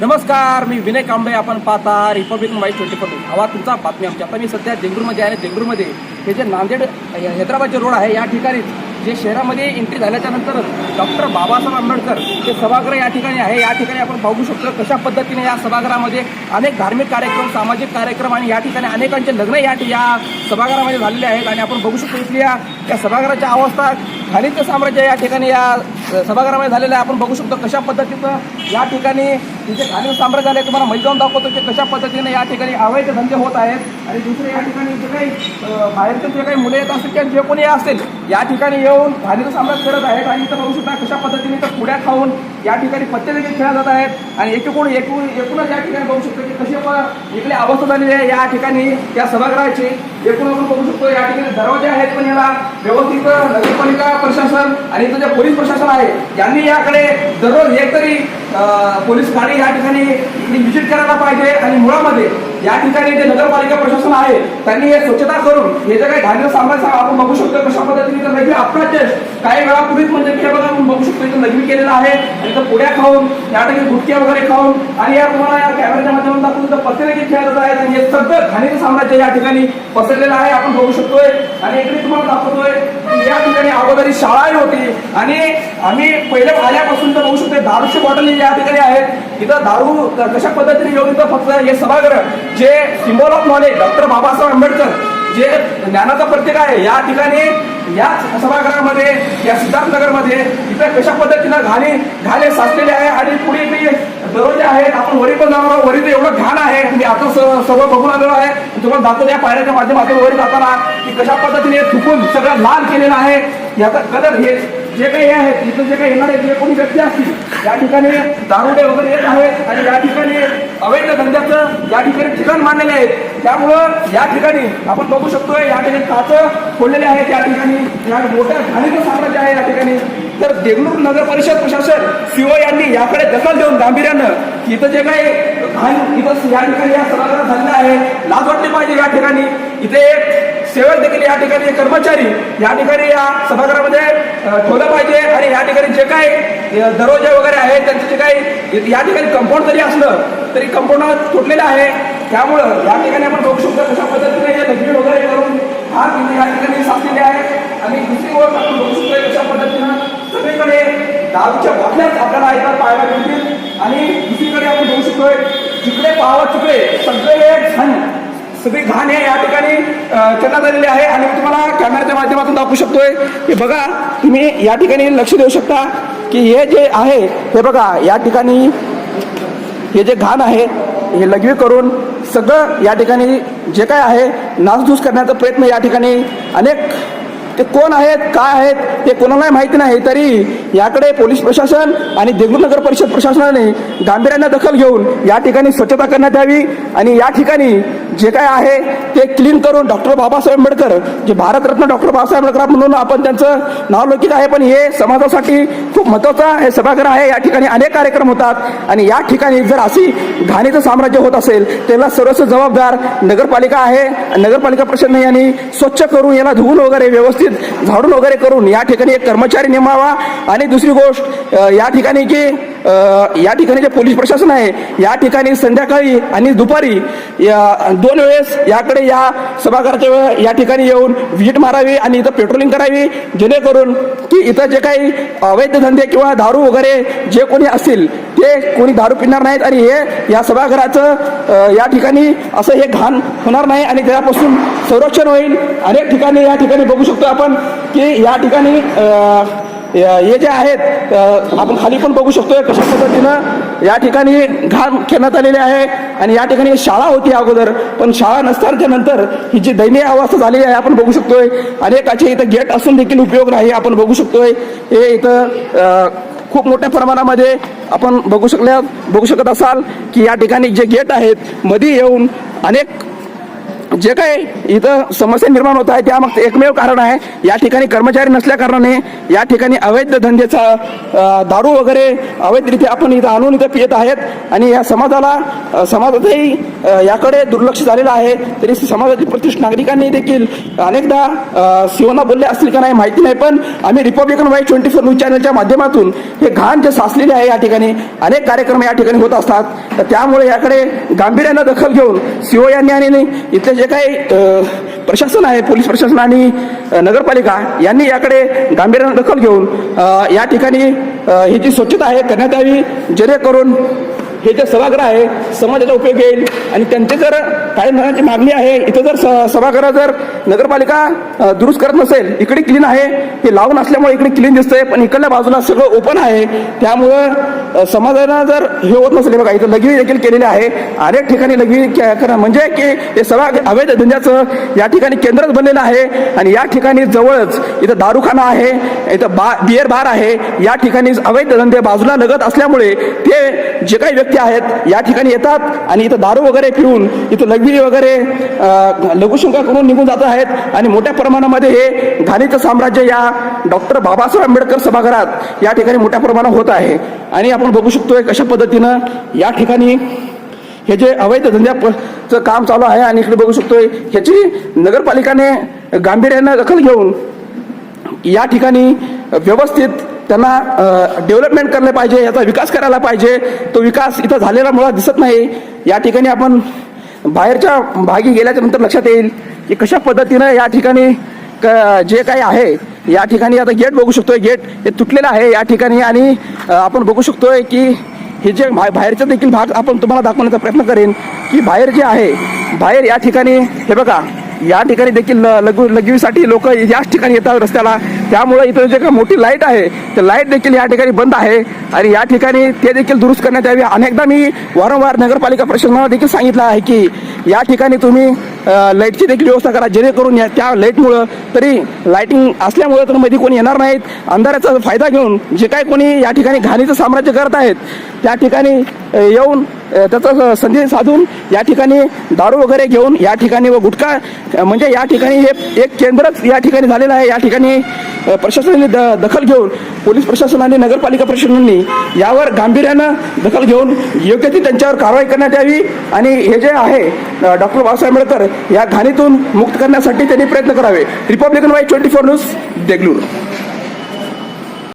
नमस्कार मी विनय कांबळे. आपण पाहता रिपब्लिक वाईट ट्वेंटी फोर हवा तुमचा बातमी आमची आता मी सध्या देंगूरमध्ये आहे आणि देंगूरमध्ये हे जे नांदेड हैदराबादचे रोड आहे या ठिकाणी जे शहरामध्ये एंट्री झाल्याच्यानंतर डॉक्टर बाबासाहेब आंबेडकर जे सभागृह या ठिकाणी आहे. या ठिकाणी आपण बघू शकतो कशा पद्धतीने या सभागृहामध्ये अनेक धार्मिक कार्यक्रम सामाजिक कार्यक्रम आणि या ठिकाणी अनेकांचे लग्न या या सभागृहामध्ये झालेले आहेत. आणि आपण बघू शकतो इथल्या या सभागृहाच्या अवस्था खालीचं साम्राज्य या ठिकाणी या सभागृहामध्ये झालेलं आहे. आपण बघू शकतो कशा पद्धतीचं या ठिकाणी तिथे खालील साम्राज्य तुम्हाला माहिती जाऊन दाखवतो की कशा पद्धतीने या ठिकाणी अवैध धंदे होत आहेत. आणि दुसरे या ठिकाणी जे काही बाहेरचे जे काही मुले येत असतील किंवा जे कोणी असेल या ठिकाणी येऊन खालील साम्राज्य करत आहेत आणि इथं बघू शकता कशा पद्धतीने तर पुड्या खाऊन या ठिकाणी पत्ते देखील खेळल्या जात आहेत. आणि एकूण एकूण एकूणच या ठिकाणी बघू शकतो की कशी इकडे अवस्था झालेली आहे. या ठिकाणी या सभागृहाची एकूण आपण बघू शकतो. या ठिकाणी दरवाजे आहेत पण याला व्यवस्थित नगरपालिका प्रशासन आणि इथं जे पोलीस प्रशासन आहे यांनी याकडे दररोज एक तरी पोलीस ठाणे या ठिकाणी इकडे करायला पाहिजे. आणि मुळामध्ये या ठिकाणी जे नगरपालिका प्रशासन आहे त्यांनी हे स्वच्छता करून हे जे काही धान्य साम्राज्य आपण बघू शकतो. कशा पद्धतीने तर लघवी अपराध काही वेळापूर्वीच म्हणजे हे बघा आपण बघू शकतो इथं नगरी केलेलं आहे. आणि इथं पुड्या खाऊन या ठिकाणी गुटक्या वगैरे खाऊन आणि या तुम्हाला या कॅमेऱ्याच्या माध्यमातून दाखवून तर पत्ते देखील खेळत आहेत. आणि हे सगळं घाणीचं साम्राज्य या ठिकाणी पसरलेलं आहे. आपण बघू शकतोय. आणि इकडे तुम्हाला दाखवतोय ठिकाणी अगोदरी शाळाही होती. आणि आम्ही पहिले आल्यापासून तर बघू शकतो. दारूची बॉटल या ठिकाणी आहेत इथं दारू कशा पद्धतीने येऊन इथं फक्त हे सभागृह जे symbol of knowledge doctor Babasaheb Ambedkar जे ज्ञानाचा प्रत्येक आहे या ठिकाणी याच सभागृहामध्ये या सिद्धार्थनगरमध्ये इथं कशा पद्धतीनं घाणे घाले साचलेले आहे आणि पुढे मी दरवाजे आहेत आपण वरी पण जाणार आहोत. वरी एवढं घाण आहे मी आता स- सगळं बघून आलेलो आहे. तुम्हाला दाखवतो या पायऱ्याच्या माध्यमातून वरी जाताना की कशा पद्धतीने थुकून सगळं लाल केलेलं आहे. याचा कलर हे जे काही आहेत इथं जे काही येणार आहेत जे कोणी व्यक्ती असतील या ठिकाणी दारुडे वगैरे येत आहेत आणि या ठिकाणी अवैध धंद्याचं या ठिकाणी ठिकाण मांडलेले आहेत. त्यामुळं या ठिकाणी आपण बघू शकतोय या ठिकाणी काच फोडलेले आहेत या ठिकाणी या मोठ्या घाणीचं साम्राज्य आहे या ठिकाणी. तर देगलूर नगर परिषद प्रशासन सीओ यांनी याकडे दखल देऊन गांभीर्यानं इथं जे काही घाण इथं या ठिकाणी या सभागृहात झालेलं आहे लाज वाटली पाहिजे या ठिकाणी. इथे एक सेवक देखील या ठिकाणी कर्मचारी या ठिकाणी या सभागृहामध्ये ठेवलं पाहिजे. आणि या ठिकाणी जे काही दरवाजे वगैरे आहेत त्यांचे जे काही या ठिकाणी कंपाऊंड जरी असलं तरी कंपाऊंड तुटलेलं आहे. त्यामुळं या ठिकाणी आपण बघू शकतो कशा पद्धतीने हे लग्न वगैरे करून हा तिथे या ठिकाणी साचलेले आहे. आणि दुसरी ओळख आपण बघू शकतो कशा पद्धतीनं सगळीकडे दारूच्या बाटल्याच आपल्याला ऐकायला पाहायला मिळतील. आणि दुसरीकडे आपण बघू शकतोय जिकडे पाहावं तिकडे सगळे घाण सगळी घाण हे या ठिकाणी त्यांना झालेली आहे. आणि मी तुम्हाला कॅमेऱ्याच्या माध्यमातून दाखवू शकतोय की बघा तुम्ही या ठिकाणी लक्ष देऊ शकता की हे जे आहे हे बघा या ठिकाणी हे जे घाण आहे हे लघवी करून सगळं या ठिकाणी जे काय आहे नासधूस करण्याचा प्रयत्न या ठिकाणी अनेक ते कोण आहेत काय आहेत ते कोणालाही माहिती नाही. तरी याकडे पोलीस प्रशासन आणि देगलूर नगर परिषद प्रशासनाने गांभीर्याने दखल घेऊन या ठिकाणी स्वच्छता करण्यात यावी. आणि या ठिकाणी जे काय आहे ते क्लीन करून डॉक्टर बाबासाहेब आंबेडकर जे भारतरत्न डॉक्टर बाबासाहेब आंबेडकर म्हणून आपण त्यांचं नाव आहे पण हे समाजासाठी खूप महत्त्वाचा हे सभागृह आहे. या ठिकाणी अनेक कार्यक्रम होतात आणि या ठिकाणी जर अशी घाणीचं साम्राज्य होत असेल त्याला सर्वस्व जबाबदार नगरपालिका आहे. नगरपालिका प्रशासन यांनी स्वच्छ करून याला धुवून वगैरे व्यवस्थित झाडून वगैरे करून या ठिकाणी एक कर्मचारी नेमावा. आणि दुसरी गोष्ट या ठिकाणी की या ठिकाणी जे पोलीस प्रशासन आहे या ठिकाणी संध्याकाळी आणि दुपारी या दोन वेळेस याकडे या सभागृहाच्या वेळ या ठिकाणी येऊन व्हिजिट मारावी आणि इथं पेट्रोलिंग करावी जेणेकरून की इथं जे काही अवैध धंदे किंवा दारू वगैरे जे कोणी असतील ते कोणी दारू पिणार नाहीत आणि हे या सभागृहाचं या ठिकाणी असं हे घाण होणार नाही आणि त्यापासून संरक्षण होईल. अनेक ठिकाणी या ठिकाणी बघू शकतो आपण की या ठिकाणी हे जे आहेत आपण खाली पण बघू शकतोय कशा पद्धतीनं या ठिकाणी घाण खेळण्यात आलेली आहे आणि या ठिकाणी शाळा होती अगोदर पण शाळा नसतानाच्या नंतर ही जी दयनीय अवस्था झालेली आहे आपण बघू शकतोय. अनेकाचे इथं गेट असून देखील उपयोग नाही आपण बघू शकतोय. हे इथं खूप मोठ्या प्रमाणामध्ये आपण बघू शकल्या बघू शकत असाल की या ठिकाणी जे गेट आहेत मध्ये येऊन अनेक जे काही इथं समस्या निर्माण होत आहे त्यामागचं एकमेव कारण आहे या ठिकाणी कर्मचारी नसल्या कारणाने या ठिकाणी अवैध धंद्याचा दारू वगैरे अवैधरित्या आपण इथं आणून इथं पियत आहेत. आणि या समाजाला समाजातही याकडे दुर्लक्ष झालेलं आहे. तरी समाजातील प्रतिष्ठ नागरिकांनी देखील अनेकदा शिवना बोलले असतील का नाही माहिती नाही पण आम्ही रिपब्लिकन वाईट ट्वेंटी फोर न्यूज चॅनलच्या माध्यमातून हे घाण जे साचलेले आहे या ठिकाणी अनेक कार्यक्रम या ठिकाणी होत असतात. तर त्यामुळे याकडे गांभीर्यानं दखल घेऊन सीओ यांनी आणि इथले जे काही प्रशासन आहे पोलीस प्रशासन आणि नगरपालिका यांनी याकडे गांभीर्यानं दखल घेऊन या ठिकाणी ही जी स्वच्छता आहे करण्यात यावी जेणेकरून हे जे सभागृह आहे समाजाचा उपयोग येईल. आणि त्यांचे जर काही जणांची मागणी आहे इथं जर स- सभागृह जर नगरपालिका दुरुस्त करत नसेल इकडे क्लीन आहे हे लावून असल्यामुळे इकडे क्लीन दिसतंय पण इकडल्या बाजूला सगळं ओपन आहे. त्यामुळं समाजाला जर हे होत नसेल बघा इथं लघवी देखील केलेली आहे. अनेक ठिकाणी लघवी करा म्हणजे की हे सगळ्या अवैध धंद्याचं या ठिकाणी केंद्रच बनलेलं आहे. आणि या ठिकाणी जवळच इथं दारूखाना आहे इथं बा बिअर बार आहे. या ठिकाणी अवैध धंदे बाजूला लगत असल्यामुळे ते जे काही व्यक्ती आहेत या ठिकाणी येतात आणि इथं दारू वगैरे पिऊन इथं लघवी वगैरे लघुशंका करून निघून जात आहेत. आणि मोठ्या प्रमाणामध्ये हे घाणीचं साम्राज्य या डॉक्टर बाबासाहेब आंबेडकर सभागृहात या ठिकाणी मोठ्या प्रमाणात होत आहे. आणि आपण बघू शकतोय कशा पद्धतीनं या ठिकाणी हे जे अवैध धंद्याचं काम चालू आहे. आणि इकडे बघू शकतोय ह्याची नगरपालिकाने गांभीर्यानं दखल घेऊन या ठिकाणी व्यवस्थित त्यांना डेव्हलपमेंट करले पाहिजे याचा विकास करायला पाहिजे. तो विकास इथं झालेला मुळात दिसत नाही. या ठिकाणी आपण बाहेरच्या भागी गेल्याच्यानंतर लक्षात येईल. की कशा पद्धतीनं या ठिकाणी क- जे काही आहे या ठिकाणी आता गेट बघू शकतोय. गेट हे तुटलेलं आहे या ठिकाणी आणि आपण बघू शकतोय की हे जे बाहेरचा देखील भाग आपण तुम्हाला दाखवण्याचा प्रयत्न करेन की बाहेर जे आहे बाहेर या ठिकाणी हे बघा या ठिकाणी देखील ल- लघु लघवीसाठी लोक याच ठिकाणी येतात रस्त्याला. त्यामुळे इथं जे काही मोठी लाइट आहे ते लाइट देखील या ठिकाणी बंद आहे. आणि या ठिकाणी ते देखील दुरुस्त करण्यात यावी. अनेकदा मी वारंवार नगरपालिका प्रशासनाला देखील सांगितलं आहे की या ठिकाणी तुम्ही लाईटची देखील व्यवस्था करा. जेणेकरून या त्या लाईटमुळं तरी लाईटिंग असल्यामुळं तर मध्ये कोणी येणार नाहीत. अंधाराचा फायदा घेऊन जे काही कोणी या ठिकाणी घाणीचं साम्राज्य करत आहेत त्या ठिकाणी येऊन त्याचा संधी साधून या ठिकाणी दारू वगैरे घेऊन या ठिकाणी व गुटखा म्हणजे या ठिकाणी हे एक केंद्रच या ठिकाणी झालेलं आहे. या ठिकाणी प्रशासनाने द दखल घेऊन पोलीस प्रशासनाने नगरपालिका प्रशासनाने यावर गांभीर्यानं दखल घेऊन योग्य ती त्यांच्यावर कारवाई करण्यात यावी आणि हे जे आहे डॉक्टर बाबासाहेब आंबेडकर या घाणीतून मुक्त करण्यासाठी त्यांनी प्रयत्न करावे. रिपब्लिकन वाईट ट्वेंटी फोर न्यूज देगलूर.